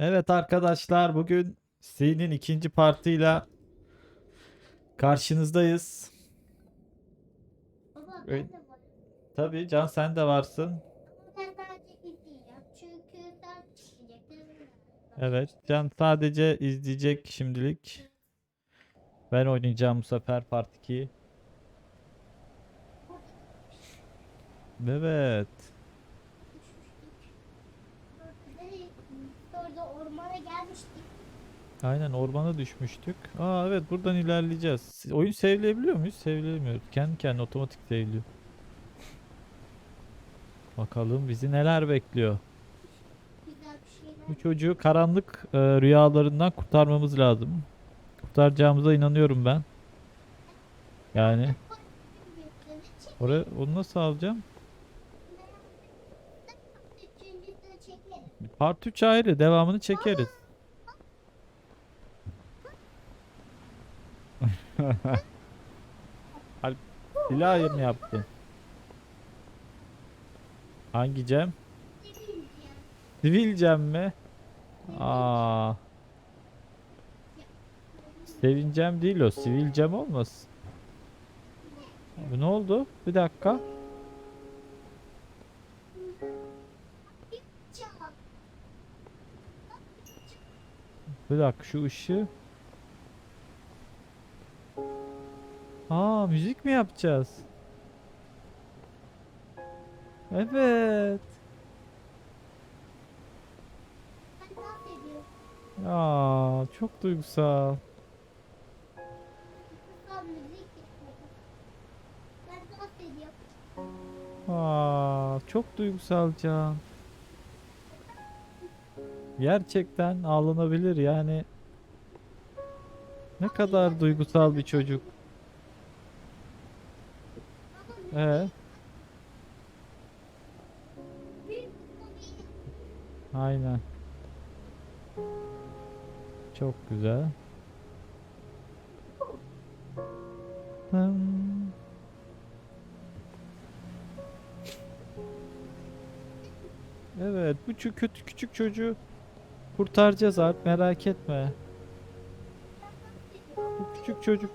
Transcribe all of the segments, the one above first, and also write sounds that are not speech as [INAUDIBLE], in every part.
Evet arkadaşlar bugün C'nin ikinci partıyla karşınızdayız. Baba ben de varım. Tabii Can sen de varsın. Ama ben sadece izleyeceğim. Çünkü sen izleyeceksin. Evet Can sadece izleyecek şimdilik. Ben oynayacağım bu sefer part 2'yi. Evet. Orada ormana gelmiştik. Aynen ormana düşmüştük. Aa evet buradan ilerleyeceğiz. Oyun sevleyebiliyor muyuz? Sevleyemiyoruz. Kendi kendine otomatik sevliyor. Bakalım bizi neler bekliyor. Bu çocuğu karanlık e, rüyalarından kurtarmamız lazım. Kurtaracağımıza inanıyorum ben. Yani oraya onu nasıl alacağım? Part 3 ayrı, devamını çekeriz. [LAUGHS] Alp silah mı yaptın? Hangi Cem? Sivil Cem mi? Aa. Sevincem değil o. Sivil Cem olmasın. Bu ne oldu? Bir dakika. Bir dakika şu ışığı. Aa müzik mi yapacağız? Evet. Aa çok duygusal. Aa çok duygusal Can. Gerçekten ağlanabilir yani. Ne kadar duygusal bir çocuk. Ee, aynen. Çok güzel. Evet, bu çü- kötü küçük çocuğu kurtaracağız Alp merak etme. Bu küçük çocuk.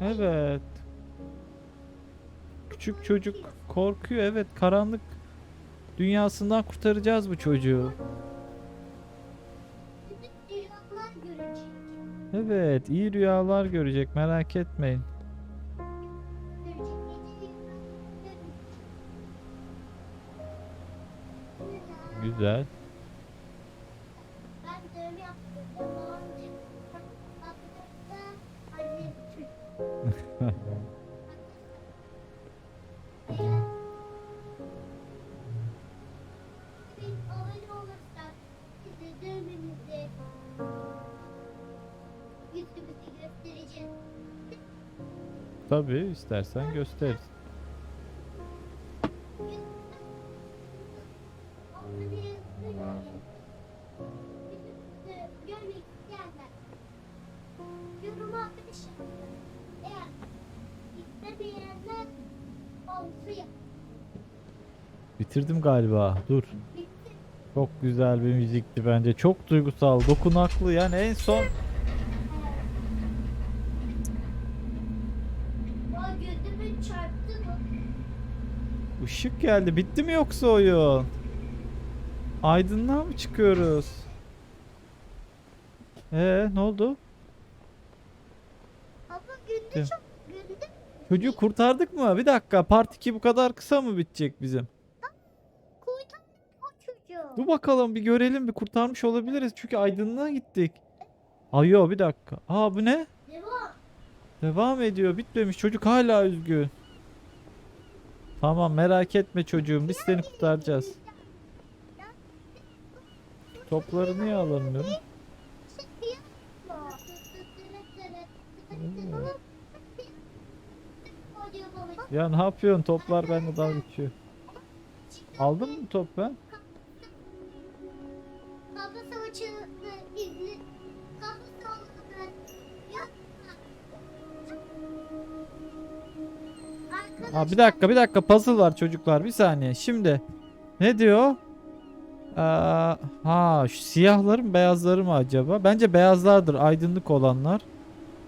Evet. Küçük çocuk korkuyor evet karanlık dünyasından kurtaracağız bu çocuğu. Evet iyi rüyalar görecek merak etmeyin. Güzel. Dövmemizi yüzümüzü göstereceğiz. Tabii istersen gösteririz. Bitirdim galiba. Dur. Çok güzel bir müzikti bence. Çok duygusal, dokunaklı. Yani en son ışık geldi. Bitti mi yoksa oyun? Aydınlığa mı çıkıyoruz? Ee, ne oldu? Günde Bitti. çok günde Çocuğu kurtardık mı? Bir dakika. Part 2 bu kadar kısa mı bitecek bizim? Dur bakalım bir görelim. Bir kurtarmış olabiliriz. Çünkü aydınlığa gittik. Ay yo bir dakika. Aa bu ne? Devam. Devam ediyor. Bitmemiş. Çocuk hala üzgün. Tamam merak etme çocuğum. Biz seni kurtaracağız. Topları niye alamıyorum? Ya ne yapıyorsun? Toplar bende dalga geçiyor. Aldın mı top ben? Aa, bir dakika bir dakika puzzle var çocuklar. Bir saniye. Şimdi ne diyor? Ee, ha şu siyahları mı beyazları mı acaba? Bence beyazlardır aydınlık olanlar.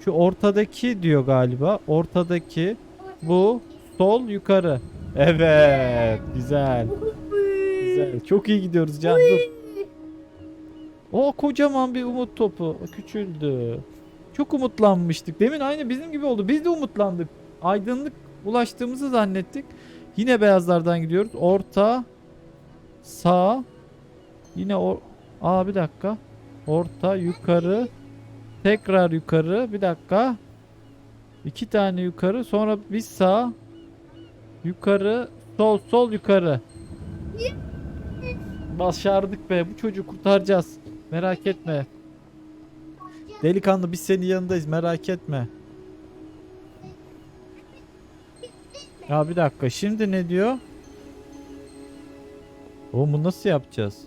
Şu ortadaki diyor galiba. Ortadaki bu sol yukarı. Evet güzel. Güzel. Çok iyi gidiyoruz Can dur. O kocaman bir umut topu. Küçüldü. Çok umutlanmıştık. Demin aynı bizim gibi oldu. Biz de umutlandık. Aydınlık ulaştığımızı zannettik. Yine beyazlardan gidiyoruz. Orta, sağ, yine o Aa bir dakika. Orta, yukarı, tekrar yukarı. Bir dakika. İki tane yukarı, sonra bir sağ, yukarı, sol, sol, yukarı. Başardık be. Bu çocuğu kurtaracağız. Merak etme. Delikanlı biz senin yanındayız. Merak etme. Ya bir dakika. Şimdi ne diyor? Oğlum bunu nasıl yapacağız?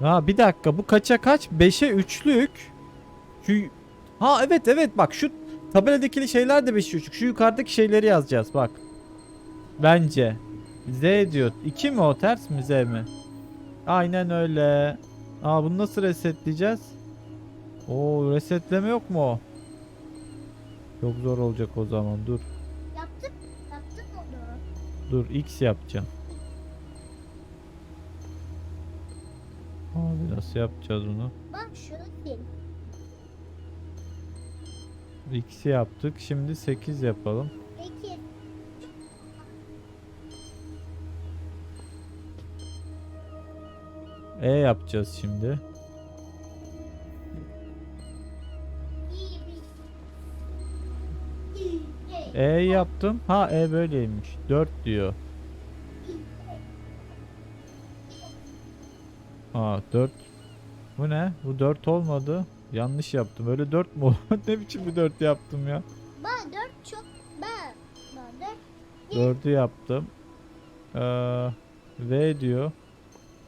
Ha bir dakika. Bu kaça kaç? 5'e 3'lük. Şu Ha evet evet bak şu tabeladaki şeyler de 5'e 3'lük. Şu yukarıdaki şeyleri yazacağız bak. Bence. Z diyor. 2 mi o ters mi Z mi? Aynen öyle. Aa bunu nasıl resetleyeceğiz? Oo resetleme yok mu o? Çok zor olacak o zaman. Dur. Yaptık. Yaptık onu. Dur X yapacağım. Abi nasıl yapacağız onu? Bak sil. X'i yaptık. Şimdi 8 yapalım. Peki. E yapacağız şimdi. E yaptım. Ha E böyleymiş. 4 diyor. Ha 4. Bu ne? Bu 4 olmadı. Yanlış yaptım. Öyle 4 mu? ne biçim bir 4 yaptım ya? Ben dört çok. Ben. Ben dört. 4'ü yaptım. Ee, v diyor.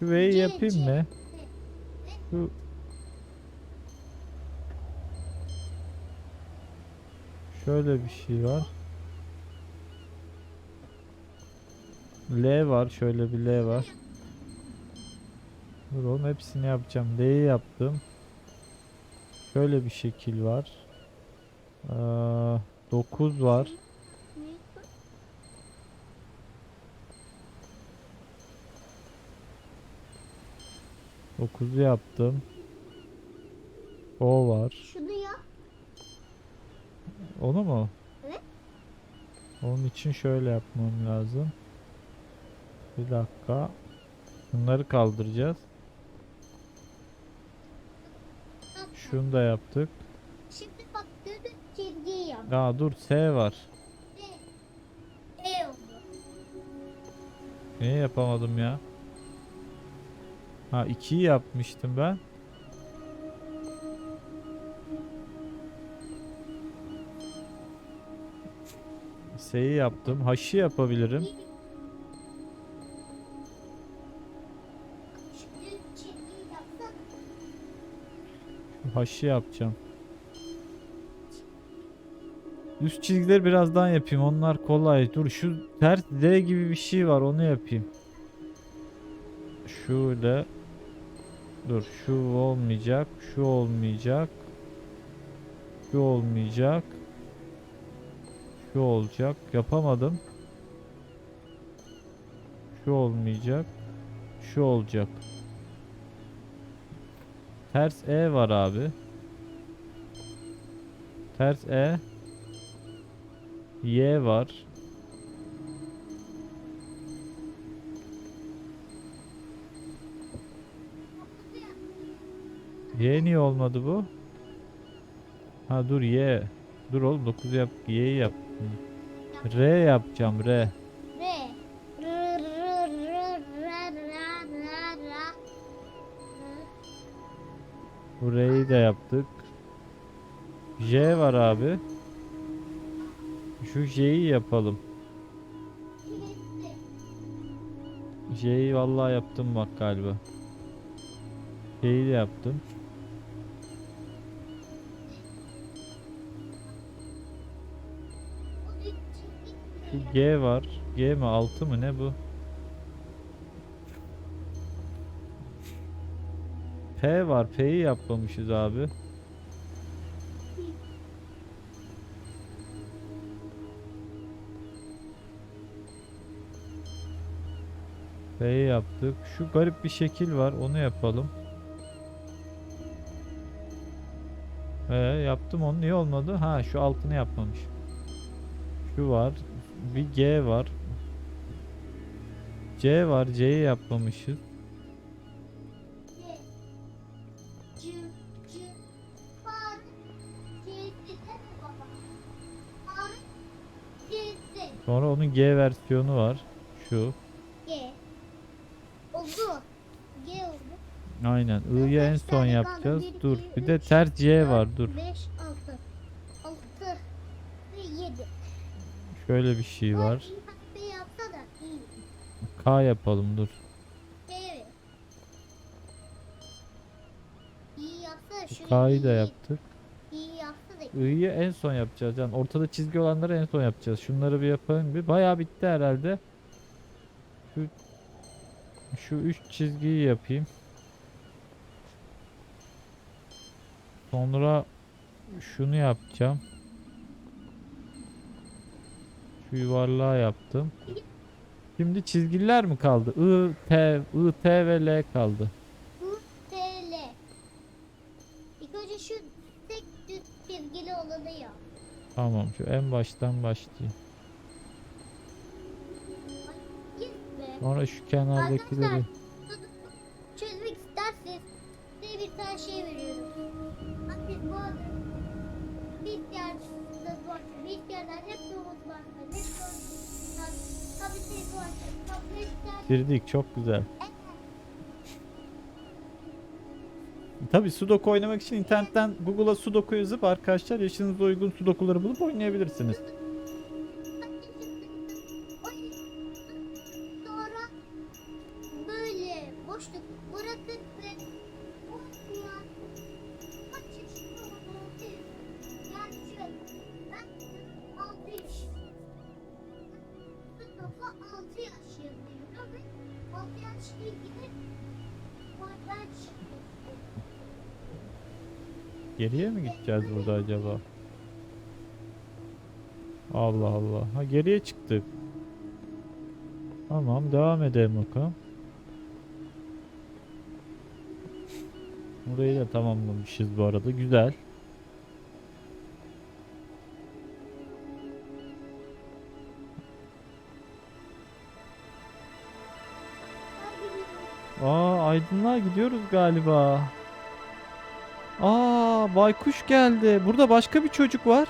Şu V'yi yapayım mı? Şu Şöyle bir şey var. L var. Şöyle bir L var. Dur oğlum hepsini yapacağım. L'yi yaptım. Şöyle bir şekil var. Ee, 9 var. Dokuzu yaptım. O var. Şunu yap. Onu mu? Evet. Onun için şöyle yapmam lazım. Bir dakika. Bunları kaldıracağız. Şunu da yaptık. Şimdi bak düdük çizgiyi yap. Aa dur S var. E oldu. Niye yapamadım ya? Ha 2'yi yapmıştım ben. S'yi yaptım. H'ı yapabilirim. H'ı yapacağım. Üst çizgileri birazdan yapayım. Onlar kolay. Dur şu ters D gibi bir şey var. Onu yapayım. Şöyle. Dur şu olmayacak. Şu olmayacak. Şu olmayacak. Şu olacak. Yapamadım. Şu olmayacak. Şu olacak. Ters E var abi. Ters E. Y var. Y niye olmadı bu? Ha dur Y. Dur oğlum 9 yap. Y'yi yap. R yapacağım. R. Bu R'yi de yaptık. J var abi. Şu J'yi yapalım. J'yi vallahi yaptım bak galiba. J'yi de yaptım. Şu G var. G mi 6 mı ne bu? P var. P'yi yapmamışız abi. P'yi yaptık. Şu garip bir şekil var. Onu yapalım. Ee, yaptım onu. Niye olmadı? Ha şu altını yapmamış. Şu var. Bir G var. C var. C'yi yapmamışız. Sonra onun G versiyonu var. Şu. G. Oldu. G oldu. Aynen. I'yı en son yapacağız. Bir, Dur. iki, Bir de üç, ters C var. Dur. 5, 6. 6 ve 7. Şöyle bir şey var. K yapalım dur. K'yı da yaptık. İyi yapsa da iyi. I'yı en son yapacağız. Yani ortada çizgi olanları en son yapacağız. Şunları bir yapalım bir. Bayağı bitti herhalde. Şu şu üç çizgiyi yapayım. Sonra şunu yapacağım. Şu yuvarlağı yaptım. Şimdi çizgiler mi kaldı? I, T, I, T ve L kaldı. Tamam şu en baştan başlayayım. Sonra şu kenardakileri. Çözmek isterseniz size bir tane şey veriyorum. Bak biz bu arada bilgisayarda var. Bilgisayarlar hep robot var. Hep robot var. Tabii telefon var. Bitirdik çok güzel. Tabi Sudoku oynamak için internetten Google'a Sudoku yazıp arkadaşlar yaşınıza uygun Sudoku'ları bulup oynayabilirsiniz. Geriye mi gideceğiz burada acaba? Allah Allah. Ha geriye çıktık. Tamam devam edelim bakalım. Burayı da tamamlamışız bu arada. Güzel. Aa aydınlığa gidiyoruz galiba. Aa baykuş geldi. Burada başka bir çocuk var.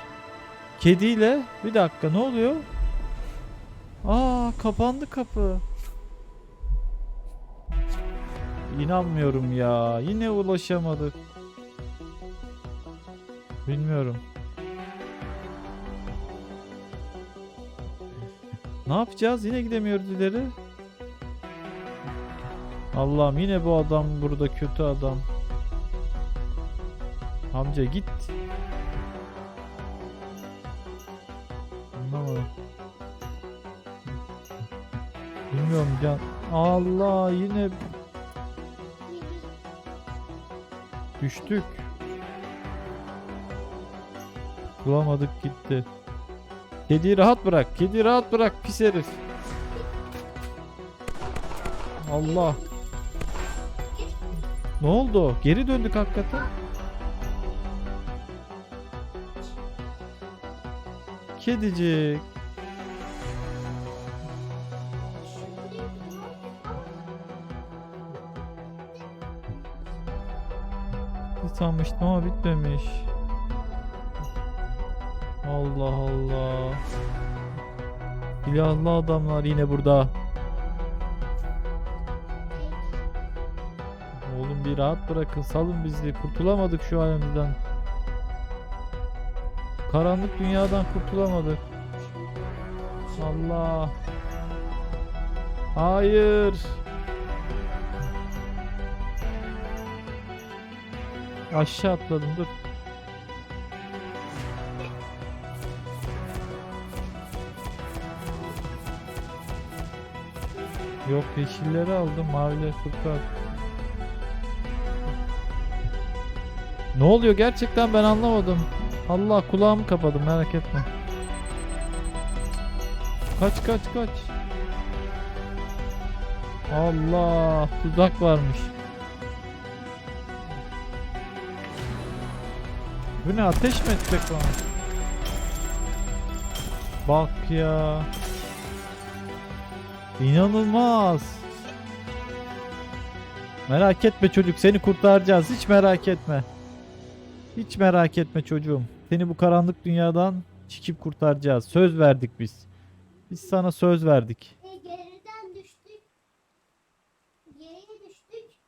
Kediyle. Bir dakika ne oluyor? Aa kapandı kapı. İnanmıyorum ya. Yine ulaşamadık. Bilmiyorum. Ne yapacağız? Yine gidemiyoruz ileri. Allah'ım yine bu adam burada kötü adam. Amca git. Bilmiyorum can. Allah yine düştük. Bulamadık gitti. Kediyi rahat bırak. Kediyi rahat bırak pis herif. Allah. Ne oldu? Geri döndük hakikaten. Kedicik. Sanmıştım ama bitmemiş. Allah Allah. Silahlı adamlar yine burada. Oğlum bir rahat bırakın salın bizi. Kurtulamadık şu halimizden. Karanlık dünyadan kurtulamadık. Allah. Hayır. Aşağı atladım dur. Yok yeşilleri aldım. Mavileri Furkan. Ne oluyor gerçekten ben anlamadım. Allah kulağımı kapadım merak etme. Kaç kaç kaç. Allah tuzak varmış. Bu ne ateş mi edecek bana? Bak ya. İnanılmaz. Merak etme çocuk seni kurtaracağız hiç merak etme. Hiç merak etme çocuğum. Seni bu karanlık dünyadan çekip kurtaracağız. Söz verdik biz. Biz sana söz verdik. E, geriden düştük. Geriye düştük.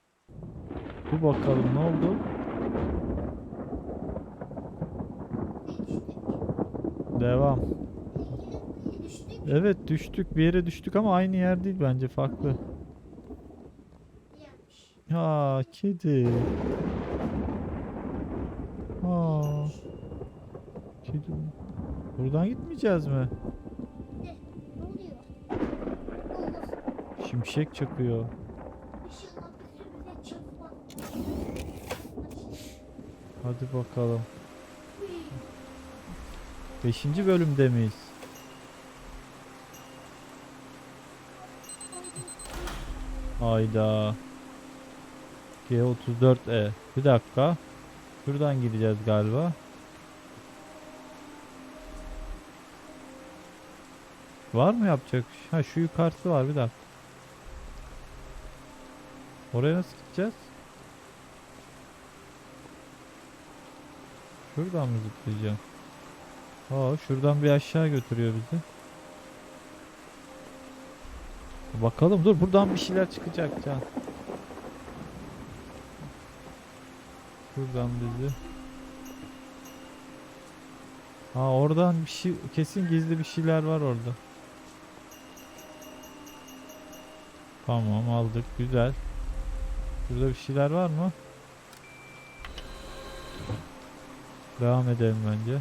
Dur bakalım ne oldu? Düştük. Devam. E, düştük. Evet düştük bir yere düştük ama aynı yer değil bence farklı. Ha kedi. Kedi. Buradan gitmeyeceğiz mi? Ne? Ne oluyor? Allah. Şimşek çakıyor. Hadi bakalım. Beşinci bölümde miyiz? Hayda. G34E. Bir dakika. Şuradan gideceğiz galiba. Var mı yapacak? Ha şu yukarısı var bir dakika. Oraya nasıl gideceğiz? Şuradan mı zıplayacağım? Aa şuradan bir aşağı götürüyor bizi. Bakalım dur buradan bir şeyler çıkacak Can. Şuradan bizi. Ha oradan bir şey kesin gizli bir şeyler var orada. Tamam aldık güzel. Burada bir şeyler var mı? Devam edelim bence.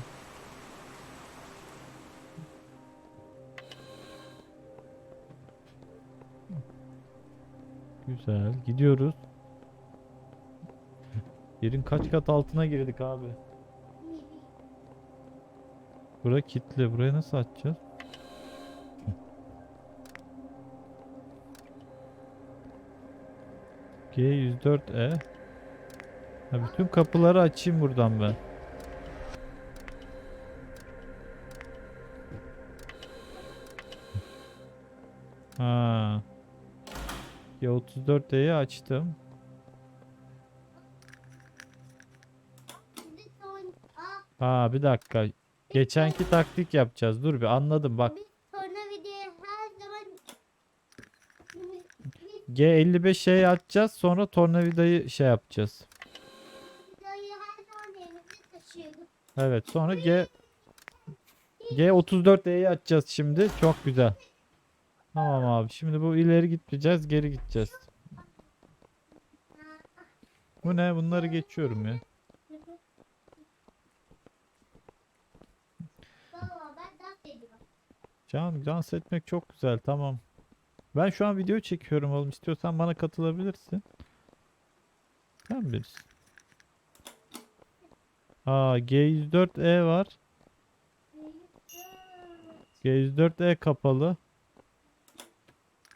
Güzel. Gidiyoruz. Yerin kaç kat altına girdik abi. Bura kilitli. Buraya nasıl açacağız? G104E ha, Bütün kapıları açayım buradan ben. Ha. G34E'yi açtım. Ha bir dakika. Geçenki taktik yapacağız. Dur bir anladım bak. G55 şey atacağız sonra tornavidayı şey yapacağız. Evet sonra G G34E'yi atacağız şimdi. Çok güzel. Tamam abi. Şimdi bu ileri gitmeyeceğiz, geri gideceğiz. Bu ne? Bunları geçiyorum ya. Can dans etmek çok güzel. Tamam. Ben şu an video çekiyorum oğlum. İstiyorsan bana katılabilirsin. Sen bilirsin. Aa G104E var. G104E kapalı.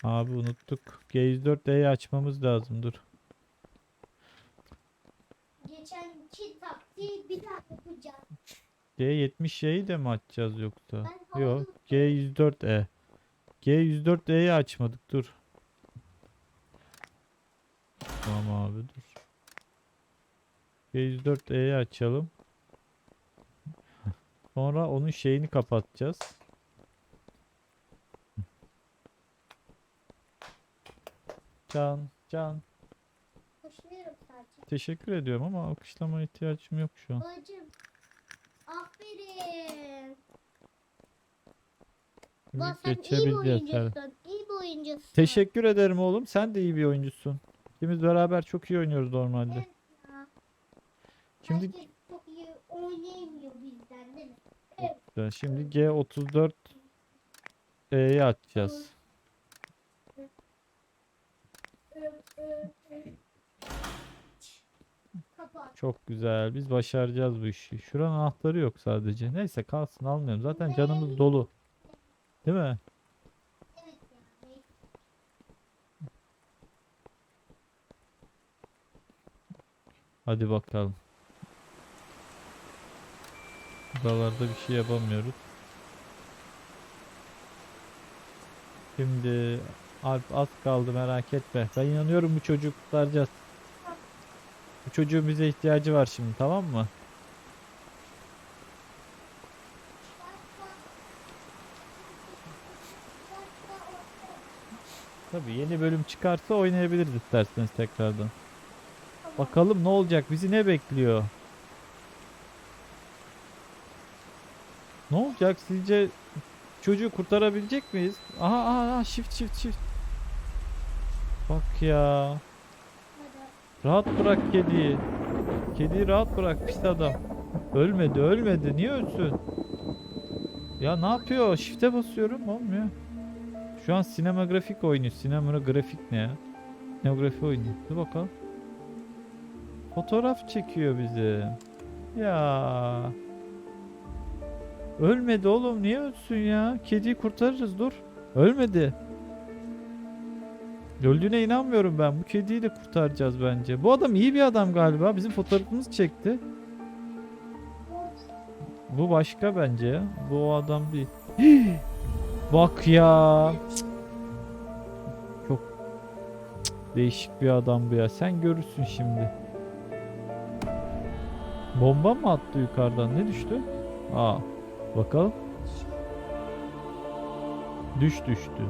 Abi unuttuk. G104E'yi açmamız lazım. Dur. Geçenki taktiği bir daha yapacağım. G70'yi de mi açacağız yoksa? Yok. aldım. G104E. G104E'yi açmadık. Dur. Tamam abi dur. G104E'yi açalım. Sonra onun şeyini kapatacağız. Can, can. Teşekkür ediyorum ama alkışlama ihtiyacım yok şu an. Bacım. Aferin. Bak sen iyi bir geçebileceğiz. oyuncusun. İyi bir oyuncusun. Teşekkür ederim oğlum. Sen de iyi bir oyuncusun. İkimiz beraber çok iyi oynuyoruz normalde. Şimdi Herkes çok iyi oynayamıyor bizden değil mi? Güzel. Şimdi G34 E'yi açacağız. Kapat. Çok güzel. Biz başaracağız bu işi. Şuranın anahtarı yok sadece. Neyse kalsın almayalım. Zaten canımız dolu. Değil mi? Evet yani. Hadi bakalım. Buralarda bir şey yapamıyoruz. Şimdi Alp az kaldı merak etme. Ben inanıyorum bu çocuğu kurtaracağız. Bu çocuğun bize ihtiyacı var şimdi tamam mı? Tabii yeni bölüm çıkarsa oynayabiliriz isterseniz tekrardan. Bakalım ne olacak? Bizi ne bekliyor? Ne olacak sizce? Çocuğu kurtarabilecek miyiz? Aha aha, aha shift shift shift. Bak ya. Rahat bırak kediyi. Kediyi rahat bırak pis adam. Ölmedi ölmedi. Niye ölsün? Ya ne yapıyor? Shift'e basıyorum olmuyor. Şu an sinemografik oynuyor. Sinemografik ne ya? Sinemografi oynuyor. Dur bakalım. Fotoğraf çekiyor bizi. Ya. Ölmedi oğlum. Niye ölsün ya? Kediyi kurtarırız dur. Ölmedi. Öldüğüne inanmıyorum ben. Bu kediyi de kurtaracağız bence. Bu adam iyi bir adam galiba. Bizim fotoğrafımızı çekti. Bu başka bence ya. Bu adam değil. [GASPS] Bak ya. Cık. Çok cık, değişik bir adam bu ya. Sen görürsün şimdi. Bomba mı attı yukarıdan? Ne düştü? Aa. Bakalım. Düş düştü.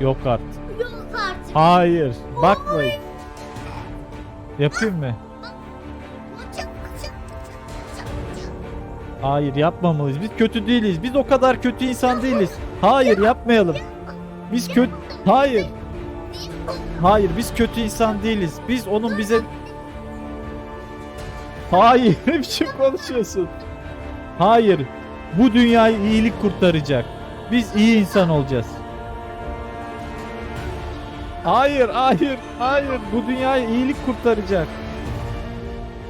Yok artık. Yok artık. Hayır. Bakmayın. Yapayım mı? Hayır yapmamalıyız. Biz kötü değiliz. Biz o kadar kötü insan değiliz. Hayır yapmayalım. Biz kötü... Hayır. Hayır biz kötü insan değiliz. Biz onun bize... Hayır ne biçim konuşuyorsun? Hayır. Bu dünyayı iyilik kurtaracak. Biz iyi insan olacağız. Hayır, hayır, hayır. Bu dünyayı iyilik kurtaracak.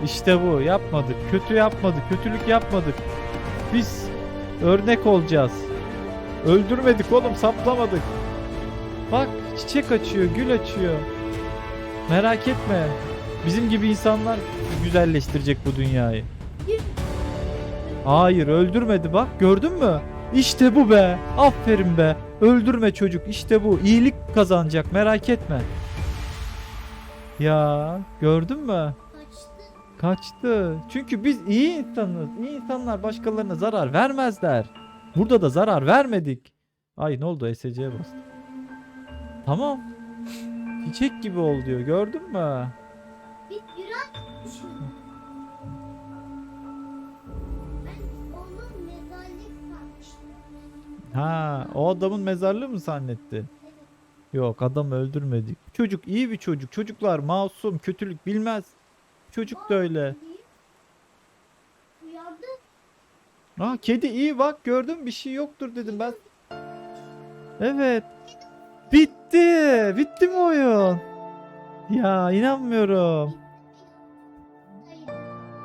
İşte bu. Yapmadık. Kötü yapmadık. Kötülük yapmadık. Biz örnek olacağız. Öldürmedik oğlum, saplamadık. Bak çiçek açıyor, gül açıyor. Merak etme. Bizim gibi insanlar güzelleştirecek bu dünyayı. Hayır öldürmedi bak gördün mü? İşte bu be. Aferin be. Öldürme çocuk. İşte bu. İyilik kazanacak merak etme. Ya gördün mü? Kaçtı. Çünkü biz iyi insanız. İyi insanlar başkalarına zarar vermezler. Burada da zarar vermedik. Ay ne oldu SC'ye bastım. Tamam. Çiçek gibi ol diyor. Gördün mü? Ha, o adamın mezarlığı mı zannetti? Yok, adam öldürmedik. Çocuk iyi bir çocuk. Çocuklar masum, kötülük bilmez. Çocuk da öyle. Ha, kedi iyi bak gördün bir şey yoktur dedim ben. Evet. Bitti. Bitti mi oyun? Ya inanmıyorum.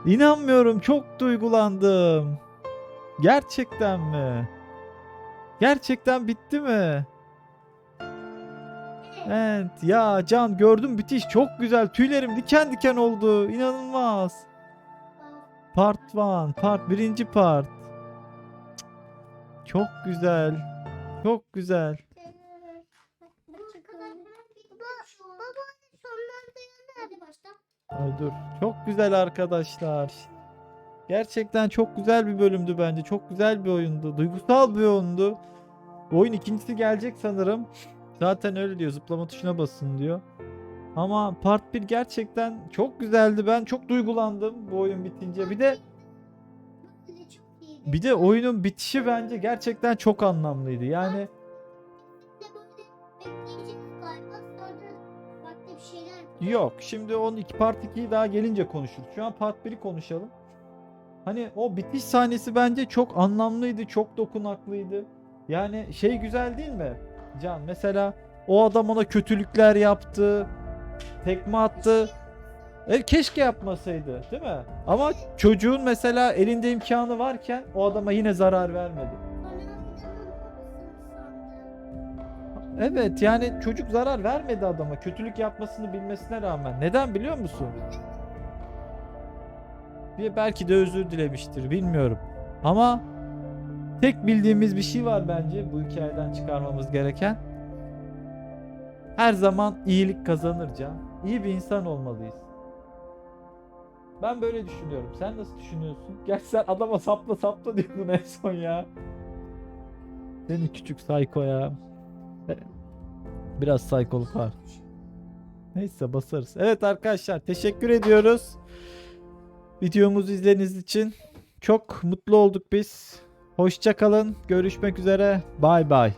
İnanmıyorum. Çok duygulandım. Gerçekten mi? Gerçekten bitti mi? Evet ya Can gördüm bitiş çok güzel tüylerim diken diken oldu inanılmaz. Part 1 part birinci part. Cık, Çok güzel çok güzel. Ay dur çok güzel arkadaşlar. Gerçekten çok güzel bir bölümdü bence çok güzel bir oyundu duygusal bir oyundu. Bu oyun ikincisi gelecek sanırım. Zaten öyle diyor zıplama tuşuna basın diyor. Ama part 1 gerçekten çok güzeldi. Ben çok duygulandım bu oyun bitince. Bir de. Bir de oyunun bitişi bence gerçekten çok anlamlıydı. Yani yok. Şimdi onun iki part 2'yi daha gelince konuşuruz. Şu an part 1'i konuşalım. Hani o bitiş sahnesi bence çok anlamlıydı, çok dokunaklıydı. Yani şey güzel değil mi? Can mesela O adam ona kötülükler yaptı. Tekme attı. E, keşke yapmasaydı değil mi? Ama çocuğun mesela elinde imkanı varken o adama yine zarar vermedi. Evet yani çocuk zarar vermedi adama kötülük yapmasını bilmesine rağmen. Neden biliyor musun? Bir belki de özür dilemiştir bilmiyorum. Ama tek bildiğimiz bir şey var bence bu hikayeden çıkarmamız gereken. Her zaman iyilik kazanır can. İyi bir insan olmalıyız. Ben böyle düşünüyorum. Sen nasıl düşünüyorsun? [LAUGHS] Gerçi sen adama sapla sapla diyordun en son ya. Seni küçük sayko ya. Biraz saykoluk var. Neyse basarız. Evet arkadaşlar teşekkür ediyoruz. Videomuzu izlediğiniz için çok mutlu olduk biz. Hoşça kalın. Görüşmek üzere. Bay bay.